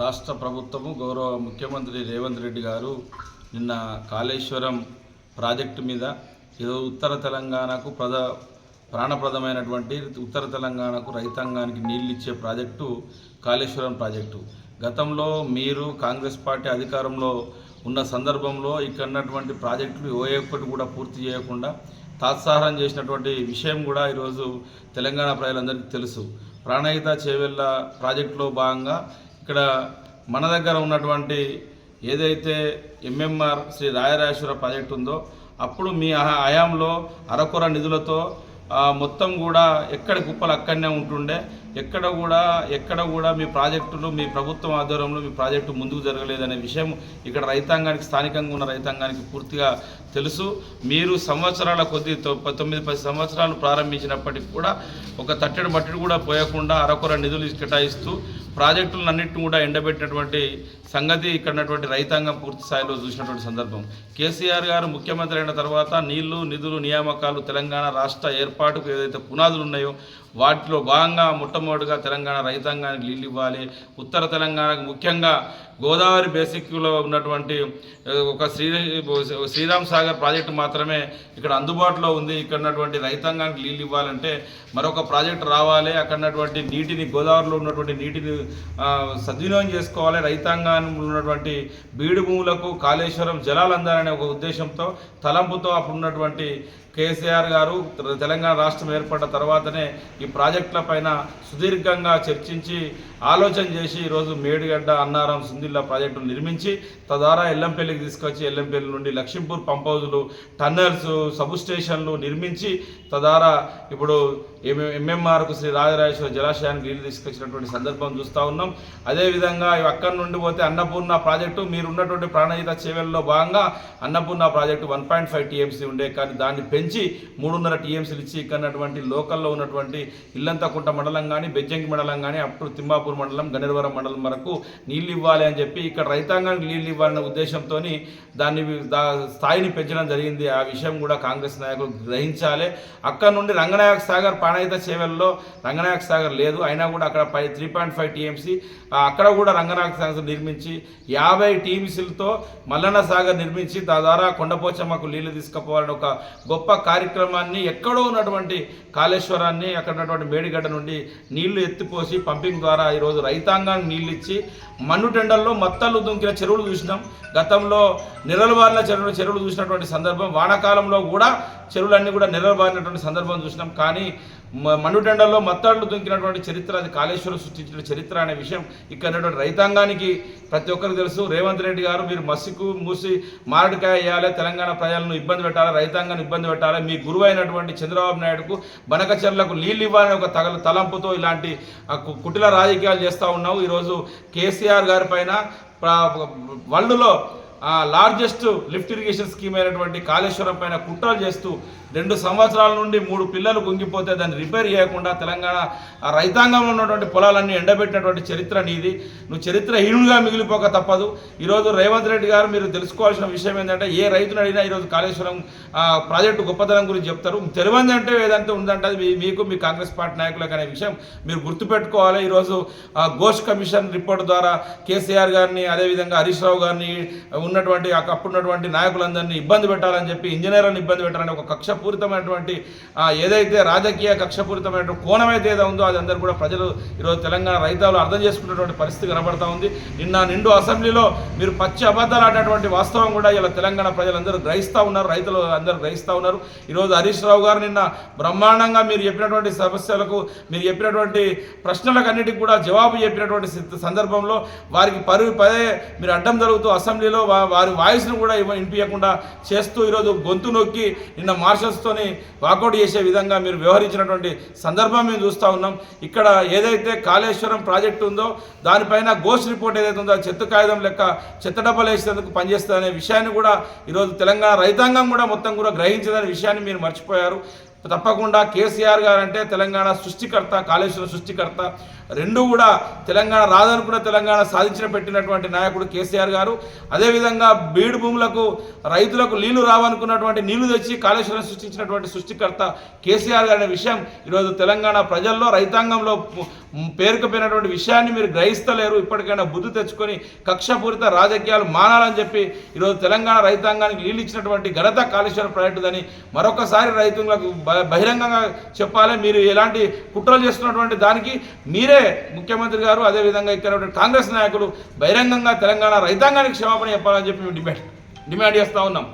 రాష్ట్ర ప్రభుత్వము గౌరవ ముఖ్యమంత్రి రేవంత్ రెడ్డి గారు నిన్న కాళేశ్వరం ప్రాజెక్టు మీద ఏదో ఉత్తర తెలంగాణకు ప్రద ప్రాణప్రదమైనటువంటి ఉత్తర తెలంగాణకు రైతాంగానికి నీళ్ళు ఇచ్చే ప్రాజెక్టు కాళేశ్వరం ప్రాజెక్టు. గతంలో మీరు కాంగ్రెస్ పార్టీ అధికారంలో ఉన్న సందర్భంలో ఇక్కడ ఉన్నటువంటి ప్రాజెక్టులు ఏ ఒక్కటి కూడా పూర్తి చేయకుండా తాత్సాహం చేసినటువంటి విషయం కూడా ఈరోజు తెలంగాణ ప్రజలందరికీ తెలుసు. ప్రాణహిత చేవెళ్ళ ప్రాజెక్టులో భాగంగా ఇక్కడ మన దగ్గర ఉన్నటువంటి ఏదైతే ఎంఎంఆర్ శ్రీ రాయరాజేశ్వర ప్రాజెక్టు ఉందో అప్పుడు మీ హ- హయాంలో అరకొర నిధులతో మొత్తం కూడా ఎక్కడ కుప్పలు అక్కడనే ఉంటుండే. ఎక్కడ కూడా ఎక్కడ కూడా మీ ప్రాజెక్టులు మీ ప్రభుత్వం ఆధ్వర్యంలో మీ ప్రాజెక్టు ముందుకు జరగలేదనే విషయం ఇక్కడ రైతాంగానికి స్థానికంగా ఉన్న రైతాంగానికి పూర్తిగా తెలుసు. మీరు సంవత్సరాల కొద్ది తొమ్మిది పది సంవత్సరాలు ప్రారంభించినప్పటికీ కూడా ఒక తట్టెడు మట్టెడు కూడా పోయకుండా అరకొర నిధులు కేటాయిస్తూ ప్రాజెక్టులన్నింటిని కూడా ఎండబెట్టినటువంటి సంగతి ఇక్కడ ఉన్నటువంటి రైతాంగం పూర్తి స్థాయిలో చూసినటువంటి సందర్భం. కేసీఆర్ గారు ముఖ్యమంత్రి అయిన తర్వాత నీళ్ళు నిధులు నియామకాలు తెలంగాణ రాష్ట్ర ఏర్పాటుకు ఏదైతే పునాదులు ఉన్నాయో వాటిలో భాగంగా మొట్టమొదటిగా తెలంగాణ రైతాంగానికి నీళ్ళు ఇవ్వాలి. ఉత్తర తెలంగాణకు ముఖ్యంగా గోదావరి బేసిక్లో ఉన్నటువంటి ఒక శ్రీ శ్రీరామ్ సాగర్ ప్రాజెక్టు మాత్రమే ఇక్కడ అందుబాటులో ఉంది. ఇక్కడ ఉన్నటువంటి రైతాంగానికి నీళ్ళు ఇవ్వాలంటే మరొక ప్రాజెక్టు రావాలి. అక్కడ ఉన్నటువంటి నీటిని గోదావరిలో ఉన్నటువంటి నీటిని సద్వినియోగం చేసుకోవాలి. రైతాంగంలో ఉన్నటువంటి బీడు భూములకు కాళేశ్వరం జలాలు అందాలనే ఒక ఉద్దేశంతో తలంపుతో అప్పుడు ఉన్నటువంటి కేసీఆర్ గారు తెలంగాణ రాష్ట్రం ఏర్పడ్డ తర్వాతనే ఈ ప్రాజెక్టుల పైన సుదీర్ఘంగా చర్చించి ఆలోచన చేసి ఈరోజు మేడిగడ్డ అన్నారం జిల్లా ప్రాజెక్టును నిర్మించి తద్వారా ఎల్లంపల్లికి తీసుకొచ్చి ఎల్లంపల్లి నుండి లక్ష్మీపూర్ పంప్ హౌజులు టన్నెల్స్ సబ్ స్టేషన్లు నిర్మించి తద్వారా ఇప్పుడు ఎంఎంఆర్కు శ్రీ రాజరాజేశ్వర జలాశయానికి నీళ్ళు తీసుకొచ్చినటువంటి సందర్భం చూస్తూ ఉన్నాం. అదేవిధంగా అక్కడి నుండి పోతే అన్నపూర్ణ ప్రాజెక్టు మీరు ఉన్నటువంటి ప్రాణహిత చేవెల్లో భాగంగా Annapurna project one point five TMC ఉండే కానీ దాన్ని పెంచి మూడున్నర టీఎంసీలు ఇచ్చి ఇక్కడ లోకల్లో ఉన్నటువంటి ఇల్లంతకుంట మండలం కానీ బెజ్జంకి మండలం కానీ అప్పుడు తిమ్మాపూర్ మండలం గనేరవరం మండలం వరకు నీళ్ళు ఇవ్వాలి అని చెప్పి ఇక్కడ రైతాంగానికి నీళ్ళు ఇవ్వాలన్న ఉద్దేశంతో దాన్ని దా స్థాయిని పెంచడం జరిగింది. ఆ విషయం కూడా కాంగ్రెస్ నాయకులు గ్రహించాలి. అక్కడ నుండి రంగనాయక సాగర్ ప్రాణహిత సేవల్లో రంగనాయక సాగర్ లేదు. అయినా కూడా అక్కడ పై త్రీ పాయింట్ ఫైవ్ టీఎంసీ అక్కడ కూడా రంగనాయక సాగర్ నిర్మించి యాభై టీఎంసీలతో మల్లన్న సాగర్ నిర్మించి దాని ద్వారా కొండపోచమ్మకు నీళ్ళు తీసుకుపోవాలని ఒక గొప్ప కార్యక్రమాన్ని ఎక్కడో ఉన్నటువంటి కాళేశ్వరాన్ని అక్కడ ఉన్నటువంటి మేడిగడ్డ నుండి నీళ్ళు ఎత్తిపోసి పంపింగ్ ద్వారా ఈరోజు రైతాంగానికి నీళ్ళు ఇచ్చి మన్నుటెండల్లో గతంలో మత్తలు దుంకిన చెరువులు చూసినాం. గతంలో నిరలబారిన చెరువులు చెరువులు చూసినటువంటి సందర్భం. వానాకాలంలో కూడా చెరువులన్నీ కూడా నిరలబారినటువంటి సందర్భం చూసినాం. కానీ మ- మండుటెండల్లో మత్తాళ్ళు దుంకినటువంటి చరిత్ర అది కాళేశ్వరం సృష్టించిన చరిత్ర అనే విషయం ఇక్కడ రైతాంగానికి ప్రతి ఒక్కరికి తెలుసు. రేవంత్ రెడ్డి గారు మీరు మసికు మూసి మారడికాయ వేయాలి తెలంగాణ ప్రజలను ఇబ్బంది పెట్టాలి రైతాంగాన్ని ఇబ్బంది పెట్టాలి. మీ గురువు అయినటువంటి చంద్రబాబు నాయుడుకు బనకచర్లకు నీళ్ళు ఇవ్వాలని ఒక తగల తలంపుతో ఇలాంటి కు- కుటిల రాజకీయాలు చేస్తూ ఉన్నావు. ఈరోజు కేసీఆర్ గారి పైన వరల్డ్లో లార్జెస్ట్ లిఫ్ట్ ఇరిగేషన్ స్కీమ్ అయినటువంటి కాళేశ్వరం పైన కుట్రలు చేస్తూ రెండు సంవత్సరాల నుండి మూడు పిల్లలు కుంగిపోతే దాన్ని రిపేర్ చేయకుండా తెలంగాణ రైతాంగంలో ఉన్నటువంటి పొలాలన్నీ ఎండబెట్టినటువంటి చరిత్ర నీది. నువ్వు చరిత్రహీనుడిగా మిగిలిపోక తప్పదు. ఈరోజు రేవంత్ రెడ్డి గారు మీరు తెలుసుకోవాల్సిన విషయం ఏంటంటే ఏ రైతును అడిగినా ఈరోజు కాళేశ్వరం ప్రాజెక్టు గొప్పతనం గురించి చెప్తారు. తెలివంది అంటే ఏదంటే ఉందంటే అది మీకు మీ కాంగ్రెస్ పార్టీ నాయకులకు అనే విషయం మీరు గుర్తుపెట్టుకోవాలి. ఈరోజు ఘోష్ కమిషన్ రిపోర్ట్ ద్వారా కేసీఆర్ గారిని అదేవిధంగా హరీష్ రావు గారిని ఉన్నటువంటి ఆ అప్పుడున్నటువంటి నాయకులందరినీ ఇబ్బంది పెట్టాలని చెప్పి ఇంజనీర్లను ఇబ్బంది పెట్టాలని ఒక కక్షపూరితమైనటువంటి ఏదైతే రాజకీయ కక్షపూరితమైనటువంటి కోణం అయితే ఏదో ఉందో అది అందరూ కూడా ప్రజలు ఈరోజు తెలంగాణ రైతాలు అర్థం చేసుకున్నటువంటి పరిస్థితి కనబడతా ఉంది. నిన్న నిండు అసెంబ్లీలో మీరు పచ్చి అబద్ధాలు ఆడినటువంటి వాస్తవం కూడా ఇలా తెలంగాణ ప్రజలందరూ గ్రహిస్తూ ఉన్నారు రైతులు అందరూ గ్రహిస్తూ ఉన్నారు. ఈరోజు హరీష్ రావు గారు నిన్న బ్రహ్మాండంగా మీరు చెప్పినటువంటి సమస్యలకు మీరు చెప్పినటువంటి ప్రశ్నలకు అన్నిటికీ కూడా జవాబు చెప్పినటువంటి సందర్భంలో వారికి పరుగు పదే మీరు అడ్డం జరుగుతూ అసెంబ్లీలో వారి వాయిస్ను కూడా ఇవ్వ వినిపించకుండా చేస్తూ ఈరోజు గొంతు నొక్కి నిన్న మార్షల్స్తోని వాకౌట్ చేసే విధంగా మీరు వ్యవహరించినటువంటి సందర్భం మేము చూస్తూ ఉన్నాం. ఇక్కడ ఏదైతే కాళేశ్వరం ప్రాజెక్టు ఉందో దానిపైన గోస్ట్ రిపోర్ట్ ఏదైతే ఉందో చెత్త కాగితం లెక్క చెత్త డబ్బాలు వేసేందుకు పనిచేస్తుందనే విషయాన్ని కూడా ఈరోజు తెలంగాణ రైతాంగం కూడా మొత్తం కూడా గ్రహించదనే విషయాన్ని మీరు మర్చిపోయారు. తప్పకుండా కేసీఆర్ గారు అంటే తెలంగాణ సృష్టికర్త కాళేశ్వర సృష్టికర్త. రెండు కూడా తెలంగాణ రాదనుకున్న తెలంగాణ సాధించిన పెట్టినటువంటి నాయకుడు కేసీఆర్ గారు. అదేవిధంగా బీడు భూములకు రైతులకు నీళ్ళు రావనుకున్నటువంటి నీళ్ళు తెచ్చి కాళేశ్వరం సృష్టించినటువంటి సృష్టికర్త కేసీఆర్ గారి అనే విషయం ఈరోజు తెలంగాణ ప్రజల్లో రైతాంగంలో పేరుకుపోయినటువంటి విషయాన్ని మీరు గ్రహిస్తలేరు. ఇప్పటికైనా బుద్ధి తెచ్చుకొని కక్షపూరిత రాజకీయాలు మానాలని చెప్పి ఈరోజు తెలంగాణ రైతాంగానికి నీళ్ళు ఇచ్చినటువంటి ఘనత కాళేశ్వరం ప్రాజెక్టుదని మరొకసారి రైతులకు బహిరంగంగా చెప్పాలి. మీరు ఎలాంటి కుట్రలు చేస్తున్నటువంటి దానికి మీరే ముఖ్యమంత్రి గారు అదేవిధంగా ఇక్కడ కాంగ్రెస్ నాయకులు బహిరంగంగా తెలంగాణ రైతాంగానికి క్షమాపణ చెప్పాలని చెప్పి మేము డిమాండ్ డిమాండ్ చేస్తూ ఉన్నాం.